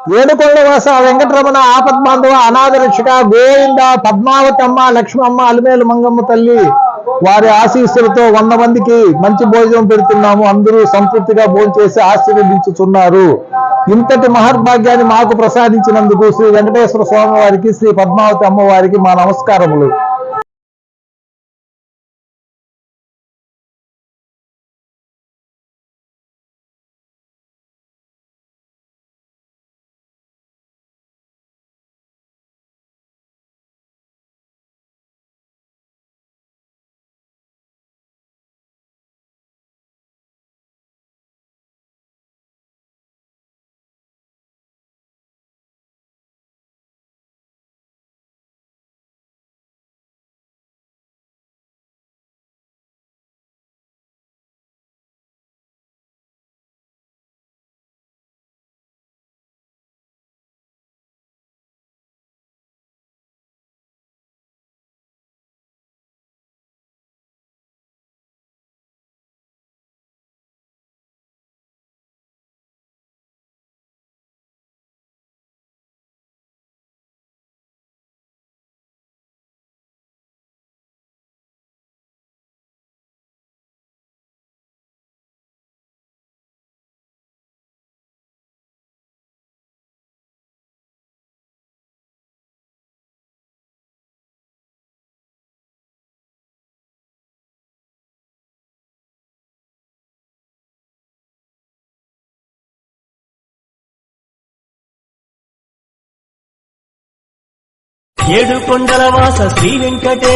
ఏడుకొండ వాస వెంకటరమణ ఆపద్బాంధవ అనాథ రక్షక గోవింద పద్మావతమ్మ లక్ష్మమ్మ అలిమేలు మంగమ్మ తల్లి వారి ఆశీస్సులతో వంద మందికి మంచి భోజనం పెడుతున్నాము. అందరూ సంతృప్తిగా భోజనం చేసి ఆశీర్వదించుతున్నారు ఇంతటి మహర్భాగ్యాన్ని మాకు ప్రసాదించినందుకు శ్రీ వెంకటేశ్వర స్వామి వారికి శ్రీ పద్మావతి అమ్మవారికి మా నమస్కారములు. ఏడు కొండల వాస శ్రీ వెంకటే